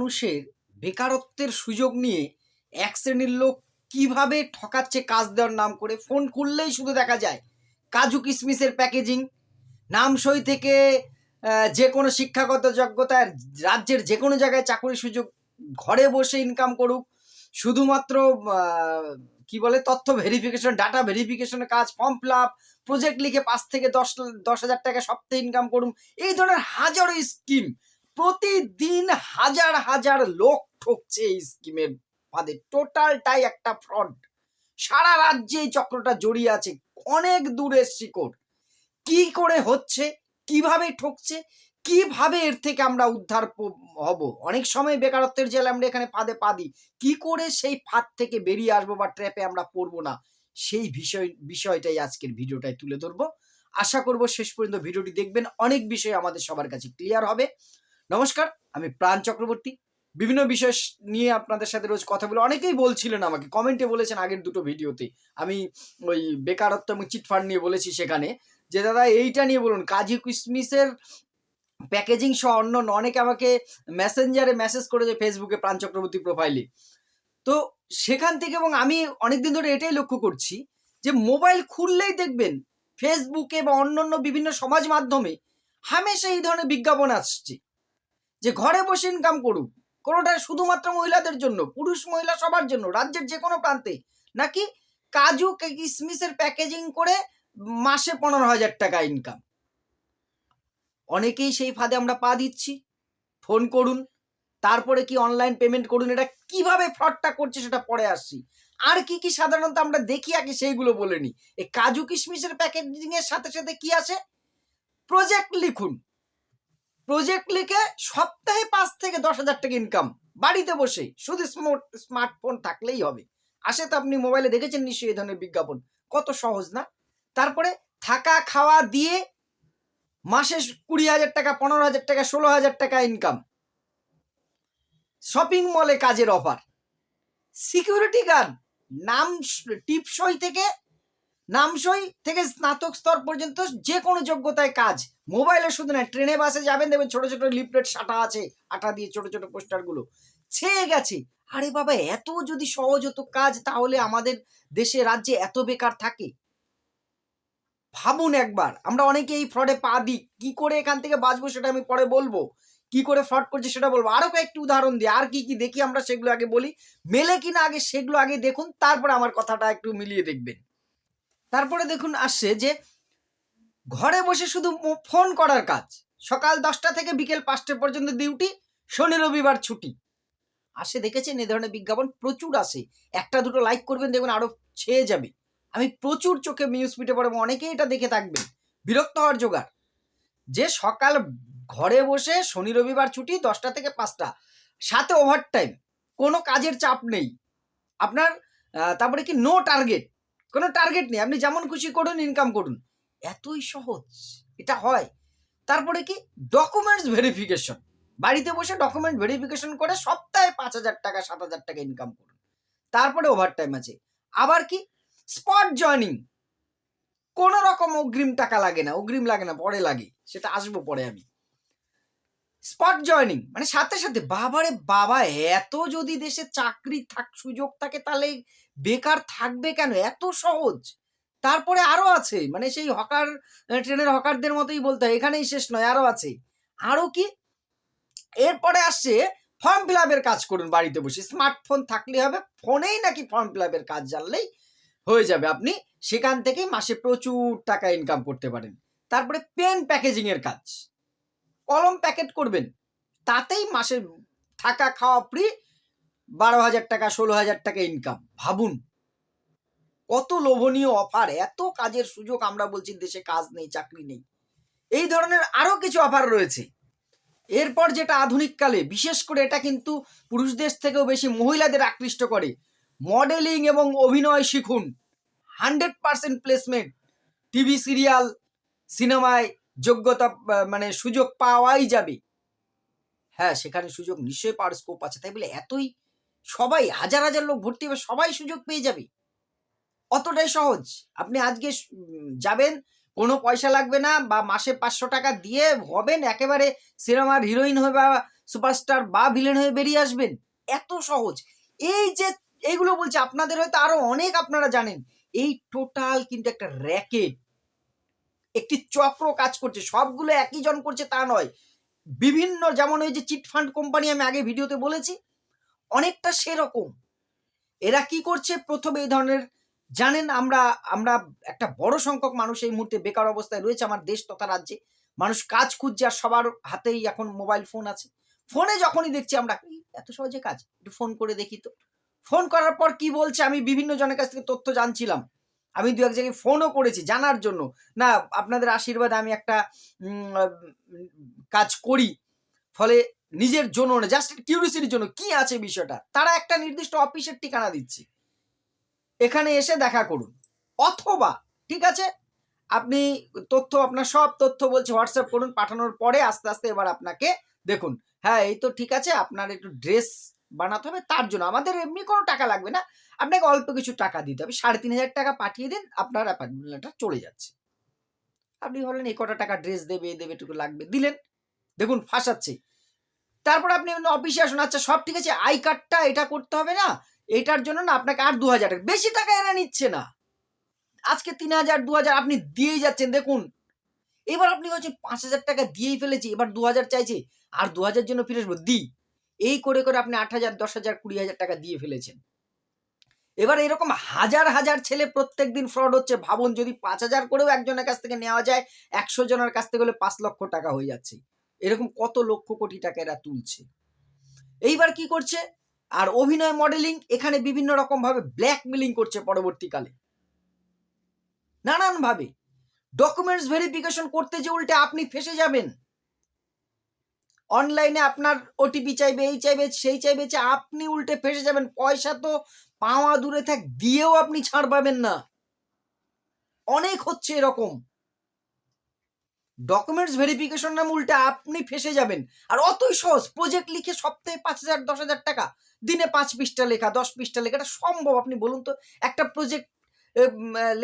মানুষের বেকারত্বের সুযোগ নিয়ে এক শ্রেণির লোক কীভাবে ঠকাচ্ছে কাজ দেওয়ার নাম করে ফোন করলেই শুধু দেখা যায় কাজু কিশমিশের প্যাকেজিং নামসই থেকে যে কোনো শিক্ষাগত যোগ্যতার রাজ্যের যে কোনো জায়গায় চাকরির সুযোগ, ঘরে বসে ইনকাম করুক, শুধুমাত্র কি বলে, তথ্য ভেরিফিকেশন ডাটা ভেরিফিকেশনের কাজ ফর্ম ফিল আপ প্রজেক্ট লিখে পাঁচ থেকে দশ দশ হাজার টাকা সপ্তাহে ইনকাম করুন, এই ধরনের হাজারো স্কিম প্রতিদিন হাজার হাজার লোক ঠকছে এই স্কিমের ফাঁদে। টোটালটাই একটা ফ্রড। সারা রাজ্যে এই চক্রটা জড়িয়ে আছে। অনেক দূরের শিকড়। কি করে হচ্ছে? কীভাবে ঠকছে? কীভাবে এর থেকে আমরা উদ্ধার হব? অনেক সময় বেকারত্বের জেলে আমরা এখানে ফাঁদে পা দিই। কি করে সেই ফাঁদ থেকে বেরিয়ে আসব বা ট্র্যাপে আমরা পড়ব না? সেই বিষয়, বিষয়টাই আজকের ভিডিওটায় তুলে ধরবো। আশা করব শেষ পর্যন্ত ভিডিওটি দেখবেন। অনেক বিষয় আমাদের সবার কাছে ক্লিয়ার হবে। নমস্কার, আমি প্রাণ চক্রবর্তী। বিভিন্ন বিষয় নিয়ে আপনাদের সাথে রোজ কথা বলে অনেকেই বলছিলেন আমাকে, কমেন্টে বলেছেন আগের দুটো ভিডিওতে। আমি ওই বেকারত্ব এবং চিটফান্ড নিয়ে বলেছি সেখানে যে, দাদা, এইটা নিয়ে বলুন, কাজী কিসমিসের প্যাকেজিং সহ অন্য অন্য অনেকে আমাকে মেসেঞ্জারে মেসেজ করেছে ফেসবুকে প্রাণ চক্রবর্তী প্রোফাইলে। তো সেখান থেকে এবং আমি অনেকদিন ধরে এটাই লক্ষ্য করছি যে, মোবাইল খুললেই দেখবেন ফেসবুকে বা অন্যান্য বিভিন্ন সমাজ মাধ্যমে হামেশা এই ধরনের বিজ্ঞাপন আসছে। যে ঘরে বসে ইনকাম করুক। কোনোটা শুধুমাত্র মহিলাদের জন্য, পুরুষ মহিলা সবার জন্য, রাজ্যের যে কোনো প্রান্তে। নাকি কাজু কিসমিসের প্যাকেজিং করে মাসে পনেরো হাজার টাকা ইনকাম অনেকেই সেই ফাঁদে আমরা পা দিচ্ছি। ফোন করুন, তারপরে কি অনলাইন পেমেন্ট করুন, এটা কীভাবে ফ্রডটা করছে সেটা পরে আসছি। আর কি কি সাধারণত আমরা দেখি আগে সেইগুলো বলে নিই। এই কাজু কিশমিশের প্যাকেজিং এর সাথে সাথে কি আছে প্রজেক্ট লিখুন। প্রজেক্ট লিখে সপ্তাহে পাঁচ থেকে দশ হাজার টাকা ইনকাম বাড়িতে বসে শুধু স্মার্ট স্মার্টফোন থাকলেই হবে। আসে তো আপনি মোবাইলে দেখেছেন নিশ্চয়ই এই ধরনের বিজ্ঞাপন? কত সহজ, না? তারপরে থাকা, খাওয়া দিয়ে মাসে কুড়ি হাজার টাকা, পনেরো হাজার টাকা, ষোলো হাজার টাকা ইনকাম শপিং মলে কাজের অফার সিকিউরিটি গার্ড নাম, টিপসই থেকে নামসই থেকে স্নাতক স্তর পর্যন্ত যে কোনো যোগ্যতায় কাজ। মোবাইলে শুধু না, ট্রেনে, বাসে যাবেন, দেখবেন ছোট ছোট লিফলেট, সাটা আছে, আটা দিয়ে ছোট ছোট পোস্টারগুলো। ছেয়ে গেছে। আরে বাবা, এত যদি সহজ হতো কাজ, তাহলে আমাদের দেশে, রাজ্যে এত বেকার থাকে? ভাবুন একবার, আমরা অনেকে এই ফ্রডে পা দিই। কি করে এখান থেকে বাঁচবো সেটা আমি পরে বলব। কি করে ফ্রড করছে সেটা বলব। আরও কয়েকটি উদাহরণ দিই। আর কি কি দেখি আমরা সেগুলো আগে বলি। মেলে কিনা আগে, সেগুলো আগে দেখুন, তারপরে আমার কথাটা একটু মিলিয়ে দেখবেন। তারপরে দেখুন আসছে যে ঘরে বসে শুধু ফোন করার কাজ। সকাল দশটা থেকে বিকেল পাঁচটা পর্যন্ত ডিউটি, শনি, রবিবার ছুটি। আসে দেখেছেন এ ধরনের বিজ্ঞাপন প্রচুর আসে। একটা দুটো লাইক করবেন, দেখবেন আরও ছেয়ে যাবে। আমি প্রচুর চোখে নিউজ পিটে পড়ে অনেকেই এটা দেখে থাকবেন। বিরক্ত হওয়ার জোগাড়। যে সকাল ঘরে বসে শনি, রবিবার ছুটি, দশটা থেকে পাঁচটা, সাথে ওভার টাইম কোনো কাজের চাপ নেই। আপনার তারপরে কি নো টার্গেট কোনো টার্গেট নেই। আপনি যেমন খুশি করুন ইনকাম করুন। এতই সহজ। এটা হয়। তারপরে কি? ডকুমেন্টস ভেরিফিকেশন বাড়িতে বসে ডকুমেন্ট ভেরিফিকেশন করে সপ্তাহে পাঁচ হাজার টাকা, সাত হাজার টাকা ইনকাম করুন। তারপরে ওভার টাইম আছে। আবার কি? স্পট জয়নিং কোনো রকম অগ্রিম টাকা লাগে না। অগ্রিম লাগে না, পরে লাগে। সেটা আসব পরে আমি। স্পট জয়নিং মানে সাথে সাথে, বাবারে বাবা, এত যদি দেশে চাকরি থাক, সুযোগ থাকে, তাহলে বেকার থাকবে কেন? এত সহজ। তারপরে আরও আছে মানে সেই হকার ট্রেনের হকারদের মতোই বলতে হয়, এখানেই শেষ নয়, আরও আছে। আরও কি? এরপরে আসছে ফর্ম ফিল আপের কাজ করুন বাড়িতে বসে। স্মার্টফোন থাকলে হবে ফোনেই নাকি ফর্ম ফিল আপের কাজ জানলেই হয়ে যাবে আপনি। সেখান থেকেই মাসে প্রচুর টাকা ইনকাম করতে পারেন। তারপরে পেন প্যাকেজিং এর কাজ। কলম প্যাকেট করবেন। তাতেই মাসে থাকা খাওয়া ফ্রি বারো হাজার টাকা, ষোলো হাজার টাকা ইনকাম ভাবুন, কত লোভনীয় অফার এত কাজের সুযোগ আমরা বলছি, দেশে কাজ নেই, চাকরি নেই। এই ধরনের আরও কিছু অফার রয়েছে। এরপর যেটা আধুনিক কালে, বিশেষ করে এটা কিন্তু পুরুষদের থেকেও বেশি মহিলাদের আকৃষ্ট করে। মডেলিং এবং অভিনয় শিখুন। Hundred percent placement. TV serial, সিনেমায় যোগ্যতা মানে সুযোগ পাওয়াই যাবে। হ্যাঁ সেখানে সুযোগ নিশ্চয়ই পাওয়ার স্কোপ আছে। তাই বলে এতই সবাই, হাজার হাজার লোক ভর্তি হবে সবাই সুযোগ পেয়ে যাবে। অতটাই সহজ। আপনি আজকে যাবেন, কোনো পয়সা লাগবে না, বা মাসে পাঁচশো টাকা দিয়ে হবেন, একেবারে সিনেমার হিরোইন হয়ে বা সুপারস্টার বা ভিলেন হয়ে বেরিয়ে আসবেন। এত সহজ। এই যে, এইগুলো বলছে, আপনাদের হয়তো আরও অনেক আপনারা জানেন। এই টোটাল কিন্তু একটা র্যাকেট একটি চক্র কাজ করছে, সবগুলো একই জন করছে তা নয়। বিভিন্ন যেমন ওই যে চিট ফান্ড কোম্পানি আমি আগে ভিডিওতে বলেছি, অনেকটা সেরকম। এরা কি করছে? প্রথমে এই ধরনের, জানেন আমরা আমরা একটা বড় সংখ্যক মানুষ এই মুহূর্তে বেকার অবস্থায় রয়েছে আমার দেশ তথা রাজ্যে। মানুষ কাজ খুঁজছে আর সবার হাতেই এখন মোবাইল ফোন আছে। ফোনে যখনই দেখছি আমরা এত সহজে কাজ? একটু ফোন করে দেখি তো। ফোন করার পর কি বলছে? আমি বিভিন্ন জনের কাছ থেকে তথ্য জানছিলাম। আমি দু এক জায়গায় ফোনও করেছি জানার জন্য। না, আপনাদের আশীর্বাদে আমি একটা কাজ করি। ফলে নিজের জন্য না জাস্ট কিউরিয়াসিটির জন্য। কি আছে বিষয়টা? তারা একটা নির্দিষ্ট অফিসের ঠিকানা দিচ্ছে। এখানে এসে দেখা করুন। অথবা, ঠিক আছে? আপনি তথ্য, আপনার সব তথ্য বলছে হোয়াটসঅ্যাপ করুন, পাঠানোর পরে আস্তে আস্তে এবার আপনাকে দেখুন। হ্যাঁ এই তো ঠিক আছে, আপনার একটু ড্রেস বানাতে হবে, তার জন্য। আমাদের এমনি কোনো টাকা লাগবে না। আপনাকে অল্প কিছু টাকা দিতে হবে। সাড়ে তিন হাজার টাকা পাঠিয়ে দিন, আপনার অ্যাপার্টমেন্টটা চলে যাচ্ছে। আপনি বলেন এই কটা টাকা ড্রেস দেবে দেবে, এটুকু লাগবে। দিলেন। দেখুন, ফাঁসাচ্ছে। তারপর আপনি অফিসে আসুন আচ্ছা সব ঠিক আছে, আই কার্ডটা এটা করতে হবে না, এটার জন্য না আপনাকে আর দু হাজার টাকা, বেশি টাকা এরা নিচ্ছে না। আজকে তিন হাজার, দু হাজার, আপনি দিয়েই যাচ্ছেন, দেখুন। এবার আপনি বলছেন, পাঁচ হাজার টাকা দিয়েই ফেলেছি, এবার দু হাজার চাইছে, আর দু হাজার জন্য ফিরে আসব দিই এই করে করে আপনি আট হাজার, দশ হাজার, কুড়ি হাজার টাকা দিয়ে ফেলেছেন। এবার এরকম হাজার হাজার ছেলে প্রত্যেক দিন ফ্রড হচ্ছে। ভাবুন যদি পাঁচ হাজার করেও একজনের কাছ থেকে নেওয়া যায়, একশো জনের কাছ থেকে হলে পাঁচ লক্ষ টাকা হয়ে যাচ্ছে। এরকম কত লক্ষ কোটি টাকা এরা তুলছে। এইবার কি করছে? আর অভিনয় মডেলিং এখানে বিভিন্ন রকম ভাবে ব্ল্যাকমেলিং করছে পরবর্তীকালে। নানান ভাবে ডকুমেন্টস ভেরিফিকেশন করতে যে উল্টে আপনি ফেসে যাবেন। অনলাইনে আপনার ওটিপি চাইবে, এই চাইবে, সেই চাইবে যে আপনি উল্টে ফেসে যাবেন। পয়সা তো পাওয়া দূরে থাক, দিয়েও আপনি ছাড় পাবেন না। অনেক হচ্ছে এরকম। ডকুমেন্টস ভেরিফিকেশন নাম উল্টে আপনি ফেসে যাবেন। আর অতই সহজ প্রজেক্ট লিখে সপ্তাহে পাঁচ হাজার, দশ হাজার টাকা, দিনে পাঁচ পৃষ্ঠা লেখা, দশ পৃষ্ঠা লেখা, এটা সম্ভব আপনি বলুন তো। একটা প্রজেক্ট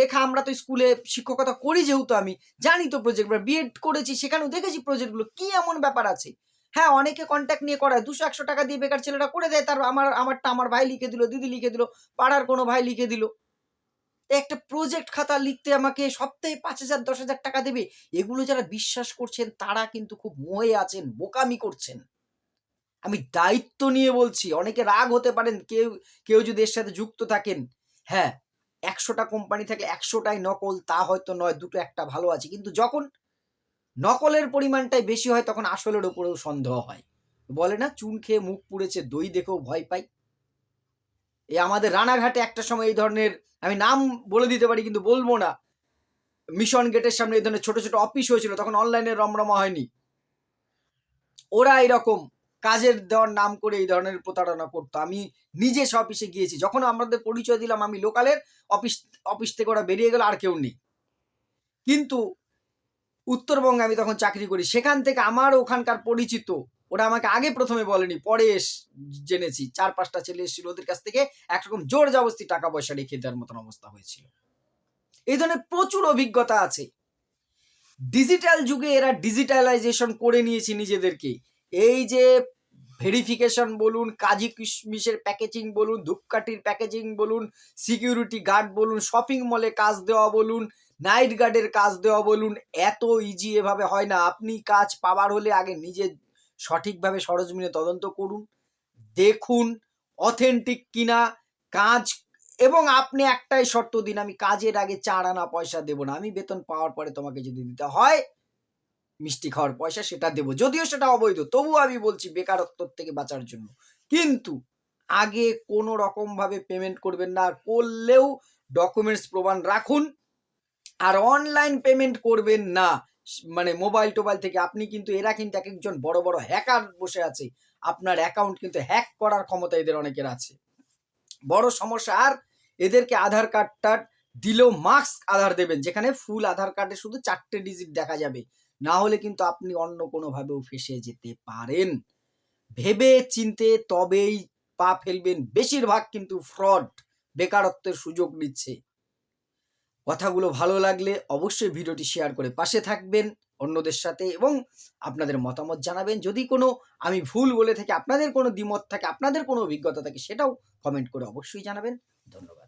লেখা আমরা তো স্কুলে শিক্ষকতা করি যেহেতু আমি, জানি তো প্রজেক্ট বিএড করেছি, সেখানেও দেখেছি প্রজেক্টগুলো কি এমন ব্যাপার আছে? হ্যাঁ অনেকে কন্ট্যাক্ট নিয়ে করায় দুশো, একশো টাকা দিয়ে বেকার ছেলেরা করে দেয়। তার আমার, আমারটা আমার ভাই লিখে দিল, দিদি লিখে দিল, পাড়ার কোনো ভাই লিখে দিল। একটা প্রজেক্ট খাতা লিখতে আমাকে সপ্তাহে পাঁচ হাজার, দশ হাজার টাকা দেবে, এগুলো যারা বিশ্বাস করছেন, তারা কিন্তু খুব মোহে আছেন, বোকামি করছেন। আমি দায়িত্ব নিয়ে বলছি, অনেকে রাগ হতে পারেন, কেউ কেউ যদি এর সাথে যুক্ত থাকেন। হ্যাঁ একশোটা কোম্পানি থাকলে একশোটাই নকল, তা হয়তো নয়, দুটো একটা ভালো আছে। কিন্তু যখন নকলের পরিমাণটাই বেশি হয়, তখন আসলের ওপরেও সন্দেহ হয়। বলে না, চুন খেয়ে মুখ পুড়েছে, দই দেখেও ভয় পাই। এই আমাদের রানাঘাটে একটা সময় এই ধরনের, আমি নাম বলে দিতে পারি কিন্তু বলব না, মিশন গেটের সামনে এই ধরনের ছোট ছোট অফিস হয়েছিল, তখন অনলাইনে রমরমা হয়নি। ওরা এরকম কাজের দেওয়ার নাম করে এই ধরনের প্রতারণা করতো। আমি নিজে সে অফিসে গিয়েছি, যখন আমাদের পরিচয় দিলাম আমি লোকালের অফিস অফিস থেকে ওরা বেরিয়ে গেল, আর কেউ নেই। কিন্তু উত্তরবঙ্গে আমি তখন চাকরি করি। সেখান থেকে আমার ওখানকার পরিচিত, ওরা আমাকে আগে প্রথমে বলেনি, পরে জেনেছি। চার পাঁচটা ছেলে এসেছিল ওদের কাছ থেকে, একরকম জোর জবস্তি টাকা পয়সা রেখে দেওয়ার মতন অবস্থা হয়েছিল। এই ধরনের প্রচুর অভিজ্ঞতা আছে। ডিজিটাল যুগে এরা ডিজিটালাইজেশন করে নিয়েছে নিজেদেরকে। এই যে ভেরিফিকেশন বলুন, কাজী কিশমিশের প্যাকেজিং বলুন, ধূপকাঠির প্যাকেজিং বলুন, সিকিউরিটি গার্ড বলুন, শপিং মলে কাজ দেওয়া বলুন নাইট গার্ডের কাজ দেওয়া বলুন, এত ইজি এভাবে হয় না। আপনি কাজ পাবার হলে আগে নিজে সঠিকভাবে সরজমিনে তদন্ত করুন। দেখুন অথেন্টিক কিনা কাজ, এবং আপনি একটাই শর্ত দিন, আমি কাজের আগে চার আনা পয়সা দেবো না। আমি বেতন পাওয়ার পরে তোমাকে যদি দিতে হয়, মিষ্টি খাওয়ার পয়সা সেটা দেবো। যদিও সেটা অবৈধ, তবু আমি বলছি বেকারত্ব থেকে বাঁচার জন্য। কিন্তু আগে কোনো রকম ভাবে পেমেন্ট করবেন না, করলেও ডকুমেন্টস প্রমাণ রাখুন। আর অনলাইন পেমেন্ট করবেন না। মানে মোবাইল টোবাইল থেকে আপনি কিন্তু, এরা কিন্তু এক একজন বড় বড় হ্যাকার বসে আছে। আপনার অ্যাকাউন্ট কিন্তু হ্যাক করার ক্ষমতা এদের অনেকের আছে। বড় সমস্যা, আর এদেরকে আধার কার্ডটা দিলেও মাস্ক আধার দেবেন, যেখানে ফুল আধার কার্ডে শুধু চারটে ডিজিট দেখা যাবে। না হলে কিন্তু আপনি অন্য কোনোভাবেও ফেসে যেতে পারেন। ভেবে চিনতে তবেই পা ফেলবেন। বেশিরভাগ কিন্তু ফ্রড বেকারত্বের সুযোগ নিচ্ছে। কথাগুলো ভালো লাগলে অবশ্যই ভিডিওটি শেয়ার করে পাশে থাকবেন, অন্যদের সাথে এবং আপনাদের মতামত জানাবেন। যদি কোনো আমি ভুল বলে থাকি, আপনাদের কোনো দ্বিমত থাকে, আপনাদের কোনো অভিজ্ঞতা থাকে, সেটাও কমেন্ট করে অবশ্যই জানাবেন। ধন্যবাদ।